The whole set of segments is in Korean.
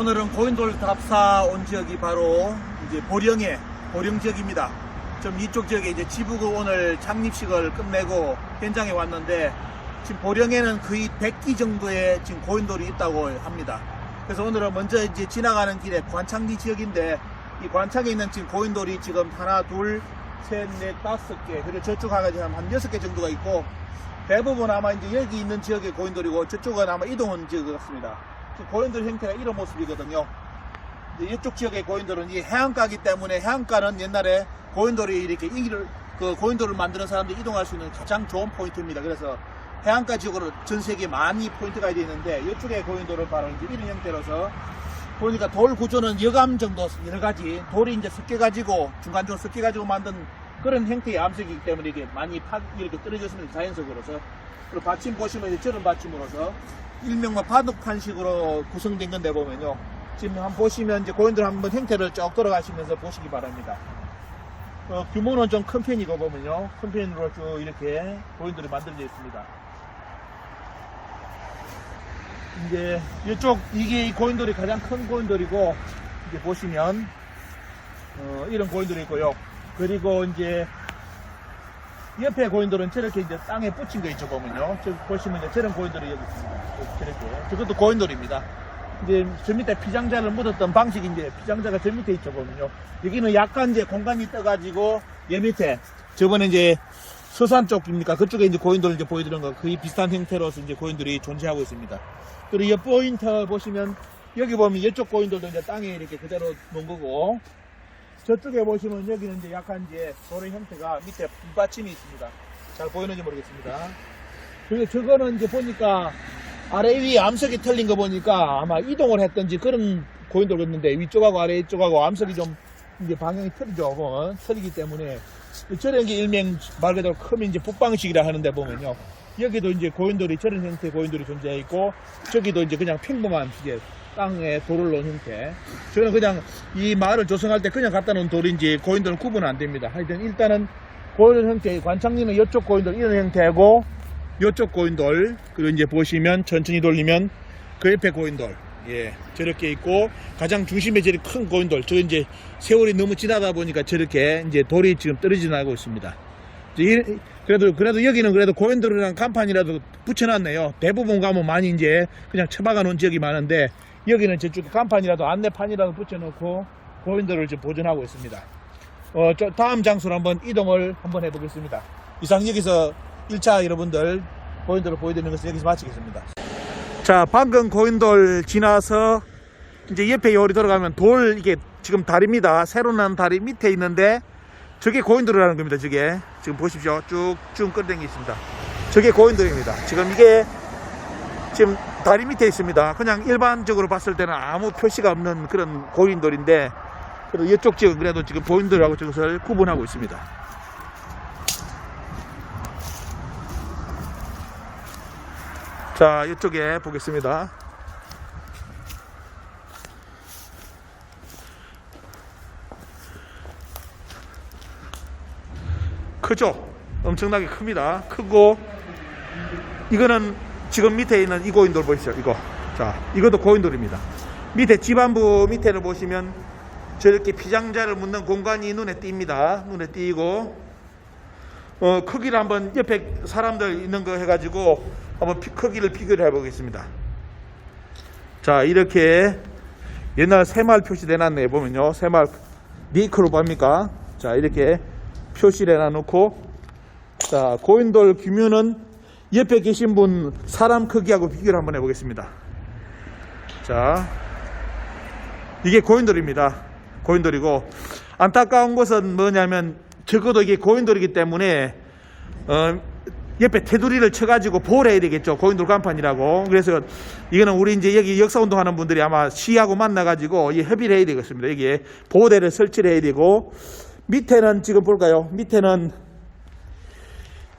오늘은 고인돌 답사 온 지역이 바로 이제 보령의 보령 지역입니다. 좀 이쪽 지역에 이제 지부구 오늘 창립식을 끝내고 현장에 왔는데 지금 보령에는 거의 100기 정도의 지금 고인돌이 있다고 합니다. 그래서 오늘은 먼저 이제 지나가는 길에 관창리 지역인데 이 관창에 있는 지금 고인돌이 지금 하나, 둘, 셋, 넷, 다섯 개 그리고 저쪽 하나 한 여섯 개 정도가 있고 대부분 아마 이제 여기 있는 지역의 고인돌이고 저쪽은 아마 이동한 지역 같습니다. 지금 고인돌 형태가 이런 모습이거든요. 이쪽 지역의 고인돌은 이 해안가기 때문에 해안가는 옛날에 고인돌이 이렇게 이를 그 고인돌을 만드는 사람들이 이동할 수 있는 가장 좋은 포인트입니다. 그래서 해안가 지역으로 전 세계에 많이 포인트가 되어 있는데 이쪽의 고인돌은 바로 이제 이런 형태로서 보니까 돌 구조는 여감 정도 여러 가지 돌이 이제 섞여 가지고 중간중간 섞여 가지고 만든 그런 형태의 암석이기 때문에 이게 많이 파 이렇게 떨어졌습니다 자연석으로서 그리고 받침 보시면 이제 저런 받침으로서 일명만 바둑판식으로 구성된 건데 보면요 지금 한번 보시면 이제 고인돌 한번 형태를 쭉 돌아가시면서 보시기 바랍니다. 어, 규모는 좀 큰 편이고 보면요 큰 편으로 쭉 이렇게 고인돌이 만들어져 있습니다. 이제 이쪽 이게 이 고인돌이 가장 큰 고인돌이고 이제 보시면 어, 이런 고인돌이 있고요. 그리고 이제 옆에 고인돌은 저렇게 이제 땅에 붙인 거 있죠 보면요. 저 보시면 이제 저런 고인돌이 여기 있습니다. 저렇게 저것도 고인돌입니다. 이제 저 밑에 피장자를 묻었던 이제 피장자가 저 밑에 있죠 보면요. 여기는 약간 이제 공간이 떠가지고 얘 밑에 저번에 이제 서산 쪽입니까? 그쪽에 이제 고인돌 이제 보여드린 거 거의 비슷한 형태로서 이제 고인돌이 존재하고 있습니다. 그리고 이 포인트 보시면 여기 보면 이쪽 고인돌도 이제 땅에 이렇게 그대로 놓은 거고 저쪽에 보시면 여기는 이제 약간 이제 도의 형태가 밑에 불받침이 있습니다. 잘 보이는지 모르겠습니다. 그리고 저거는 이제 보니까 아래 위 암석이 틀린 거 보니까 아마 이동을 했던지 그런 고인돌 같는데 위쪽하고 아래 쪽하고 암석이 좀 이제 방향이 틀리죠. 보면 틀리기 때문에 저런 게 일명 말 그대로 크면 이제 북방식이라 하는데 보면요. 여기도 이제 고인돌이 저런 형태의 고인돌이 존재해 있고 저기도 이제 그냥 평범한 이제 땅에 돌을 놓은 형태. 저는 그냥 이 마을을 조성할 때 그냥 갖다 놓은 돌인지 고인돌은 구분은 안 됩니다. 하여튼 일단은 고인돌 형태, 관창리는 이쪽 고인돌 이런 형태고 이쪽 고인돌 그리고 이제 보시면 천천히 돌리면 그 옆에 고인돌 예 저렇게 있고 가장 중심에 제일 큰 고인돌 저 이제 세월이 너무 지나다 보니까 저렇게 이제 돌이 지금 떨어져 나가고 있습니다. 이- 그래도 그래도 여기는 그래도 고인돌이랑 간판이라도 붙여놨네요. 대부분 가면 많이 이제 그냥 처박아 놓은 지역이 많은데 여기는 저쪽 간판이라도 안내판이라도 붙여놓고 고인돌을 지금 보존하고 있습니다. 어, 저 다음 장소로 한번 이동을 한번 해보겠습니다. 이상 여기서 1차 여러분들 고인돌을 보여드리는 것을 여기서 마치겠습니다. 자, 방금 고인돌 지나서 이제 옆에 요리 들어가면 돌 이게 지금 다리입니다. 새로 난 다리 밑에 있는데 저게 고인돌이라는 겁니다. 저게 지금 보십시오. 쭉쭉 끌어당기 있습니다. 저게 고인돌입니다. 지금 이게 지금 다리 밑에 있습니다. 그냥 일반적으로 봤을 때는 아무 표시가 없는 그런 고인돌인데 그래도 이쪽 지역은 그래도 지금 고인돌하고 저것을 구분하고 있습니다. 자, 이쪽에 보겠습니다. 크죠? 엄청나게 큽니다. 크고, 이거는 지금 밑에 있는 이 고인돌 보이시죠? 이거. 자, 이것도 고인돌입니다. 밑에 집안부 밑에를 보시면 저렇게 피장자를 묻는 공간이 눈에 띕니다. 눈에 띄고, 어, 크기를 한번 옆에 사람들 있는 거 해가지고 한번 피- 크기를 비교를 해보겠습니다. 자, 이렇게 옛날 새마을 표시돼 놨네 보면요. 새마을 미크로 봅니까? 자, 이렇게 표시를 해놔놓고 자, 고인돌 규모는 옆에 계신 분 사람 크기하고 비교를 한번 해보겠습니다. 자, 이게 고인돌입니다. 고인돌이고 안타까운 것은 뭐냐면 적어도 이게 고인돌이기 때문에 어, 옆에 테두리를 쳐가지고 보호를 해야 되겠죠. 고인돌 간판이라고. 그래서 이거는 우리 이제 여기 역사운동 하는 분들이 아마 시하고 만나가지고 이 협의를 해야 되겠습니다. 여기에 보호대를 설치를 해야 되고 밑에는 지금 볼까요? 밑에는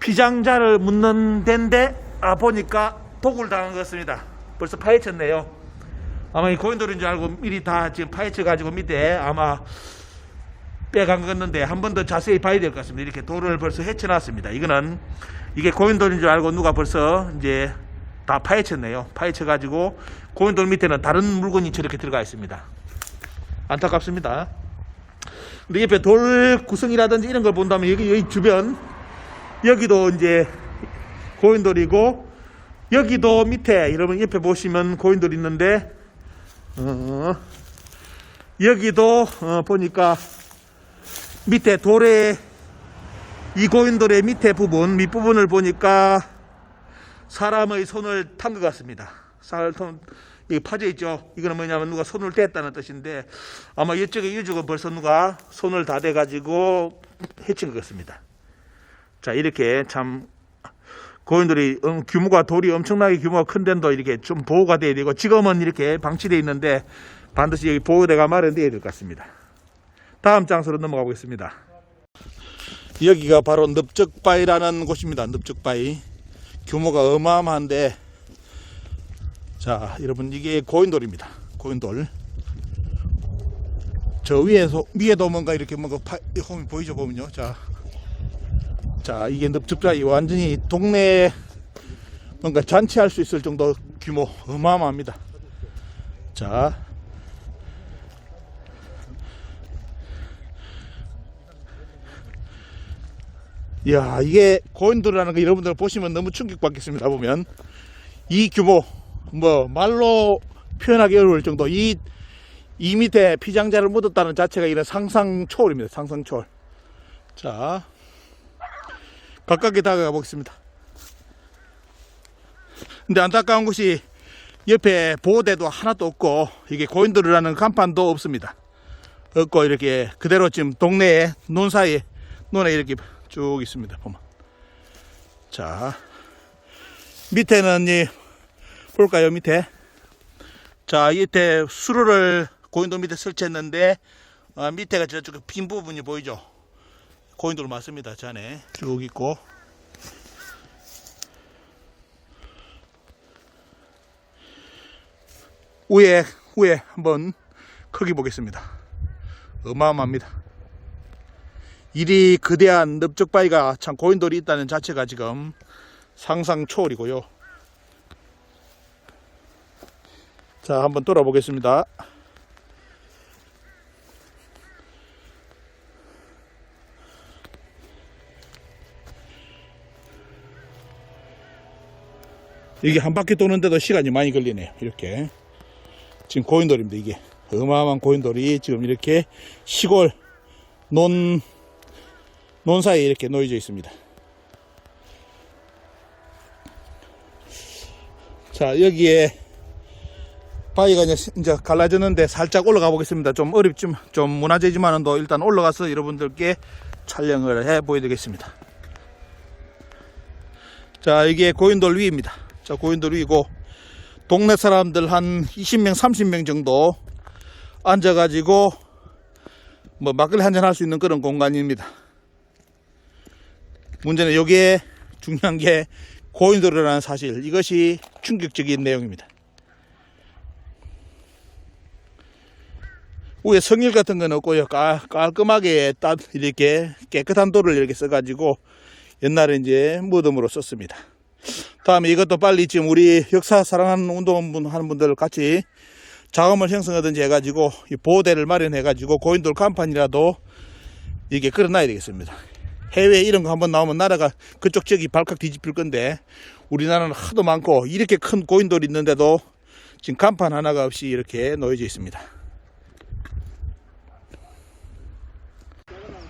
피장자를 묻는 데인데 아 보니까 독을 당한 것 같습니다. 벌써 파헤쳤네요. 아마 이 고인돌인 줄 알고 미리 다 지금 파헤쳐 가지고 밑에 아마 빼간 건데 한 번 더 자세히 봐야 될 것 같습니다. 이렇게 돌을 벌써 헤쳐놨습니다. 이거는 이게 고인돌인 줄 알고 누가 벌써 이제 다 파헤쳤네요. 파헤쳐가지고 고인돌 밑에는 다른 물건이 저렇게 들어가 있습니다. 안타깝습니다. 근데 옆에 돌 구성이라든지 이런 걸 본다면 여기, 여기 주변 여기도 이제 고인돌이고 여기도 밑에 여러분 옆에 보시면 고인돌 있는데 어, 여기도 어, 보니까 밑에 돌에 이 고인돌의 밑에 부분 밑부분을 보니까 사람의 손을 탄 것 같습니다. 살 손 이 파져 있죠. 이거는 뭐냐면 누가 손을 댔다는 뜻인데 아마 이쪽에 이쪽은 벌써 누가 손을 다 대 가지고 해친 것 같습니다. 자 이렇게 참 고인돌이 음, 규모가 돌이 엄청나게 규모가 큰 데도 이렇게 좀 보호가 돼야 되고 지금은 이렇게 방치되어 있는데 반드시 여기 보호대가 마련되어야 될 것 같습니다. 다음 장소로 넘어가 보겠습니다. 여기가 바로 늪적바위라는 곳입니다. 늪적바위. 규모가 어마어마한데 자 여러분 이게 고인돌입니다. 고인돌. 저 위에서 위에도 뭔가 이렇게 뭔가 파, 홈이 보이죠 보면요. 자, 자 이게 늪적바위 완전히 동네에 뭔가 잔치할 수 있을 정도 규모 어마어마합니다. 자. 이야 이게 고인돌이라는 거 여러분들 보시면 너무 충격받겠습니다 보면 이 규모 뭐 말로 표현하기 어려울 정도 이, 이 밑에 피장자를 묻었다는 자체가 이런 상상 초월입니다 상상 초월 자 가깝게 다가가 보겠습니다 근데 안타까운 것이 옆에 보호대도 하나도 없고 이게 고인돌이라는 간판도 없습니다 없고 이렇게 그대로 지금 동네에 논 사이에 논에 이렇게 쭉 있습니다. 보면. 자, 밑에는 이 볼까요? 밑에. 자, 밑에 수로를 고인돌 밑에 설치했는데 아, 밑에가 저쪽 빈 부분이 보이죠? 고인돌 맞습니다. 저 안에 쭉 있고. 위에 위에 한번 크기 보겠습니다. 어마어마합니다. 일이 거대한 넓적바위가 참 고인돌이 있다는 자체가 지금 상상 초월이고요. 자, 한번 돌아보겠습니다. 이게 한 바퀴 도는데도 시간이 많이 걸리네요. 이렇게. 지금 고인돌입니다. 이게. 어마어마한 고인돌이 지금 이렇게 시골 논 논 사이에 이렇게 놓여져 있습니다. 자, 여기에 바위가 이제, 갈라졌는데 살짝 올라가 보겠습니다. 좀 어렵지만, 좀 무난하지만도 일단 올라가서 여러분들께 촬영을 해 보여드리겠습니다. 자, 이게 고인돌 위입니다. 자, 고인돌 위고, 동네 사람들 한 20명, 30명 정도 앉아가지고, 뭐, 막걸리 한잔 할 수 있는 그런 공간입니다. 문제는 여기에 중요한 게 고인돌이라는 사실 이것이 충격적인 내용입니다. 위에 성일 같은 건 없고요. 깔, 깔끔하게 따, 이렇게 깨끗한 돌을 이렇게 써가지고 옛날에 이제 무덤으로 썼습니다. 다음에 이것도 빨리 지금 우리 역사 사랑하는 운동분 하는 분들 같이 자금을 형성하든지 해가지고 이 보호대를 마련해가지고 고인돌 간판이라도 이게 걸어놔야 되겠습니다. 해외 이런 거 한번 나오면 나라가 그쪽 지역이 발칵 뒤집힐 건데 우리나라는 하도 많고 이렇게 큰 고인돌이 있는데도 지금 간판 하나가 없이 이렇게 놓여져 있습니다.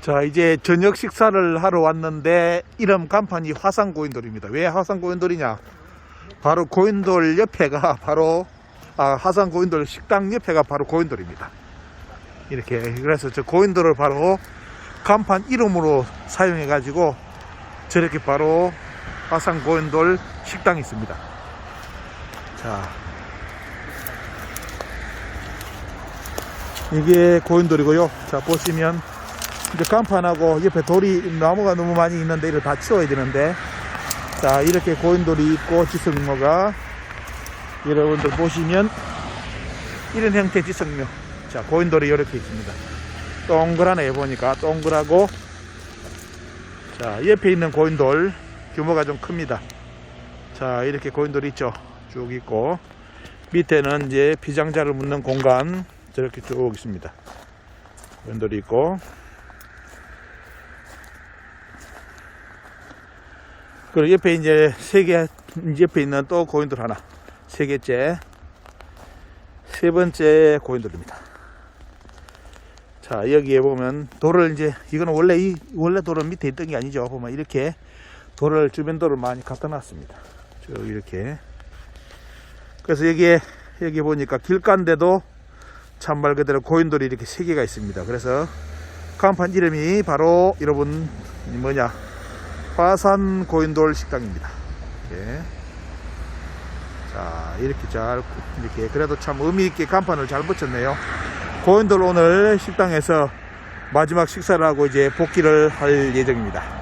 자 이제 저녁 식사를 하러 왔는데 이름 간판이 화산 고인돌입니다. 왜 화산 고인돌이냐? 바로 고인돌 옆에가 바로 아, 화산 고인돌 식당 옆에가 바로 고인돌입니다. 이렇게 그래서 저 고인돌을 바로 간판 이름으로 사용해 가지고 저렇게 바로 화산 고인돌 식당이 있습니다. 자. 이게 고인돌이고요. 자, 보시면 이제 간판하고 옆에 돌이 나무가 너무 많이 있는데 이걸 다 치워야 되는데 자, 이렇게 고인돌이 있고 지성묘가 여러분들 보시면 이런 형태 지성묘. 자, 고인돌이 이렇게 있습니다. 동그라네 보니까 동그라고 자 옆에 있는 고인돌 규모가 좀 큽니다 자, 이렇게 고인돌이 있죠. 쭉 있고, 밑에는 이제 비장자를 묻는 공간, 저렇게 쭉 있습니다. 고인돌이 있고, 그리고 옆에 이제 세 개, 옆에 있는 또 고인돌 하나. 세 개째. 세 번째 고인돌입니다. 자, 여기에 보면 돌을 이제, 이거는 원래 이, 원래 돌은 밑에 있던 게 아니죠. 보면 이렇게 돌을, 주변 돌을 많이 갖다 놨습니다. 쭉 이렇게. 그래서 여기에, 여기 보니까 길가인데도 참말 그대로 고인돌이 이렇게 세 개가 있습니다. 그래서 간판 이름이 바로 여러분, 뭐냐. 화산 고인돌 식당입니다. 이렇게. 자, 이렇게 잘, 이렇게. 그래도 참 의미있게 간판을 잘 붙였네요. 고인돌 오늘 식당에서 마지막 식사를 하고 이제 복귀를 할 예정입니다.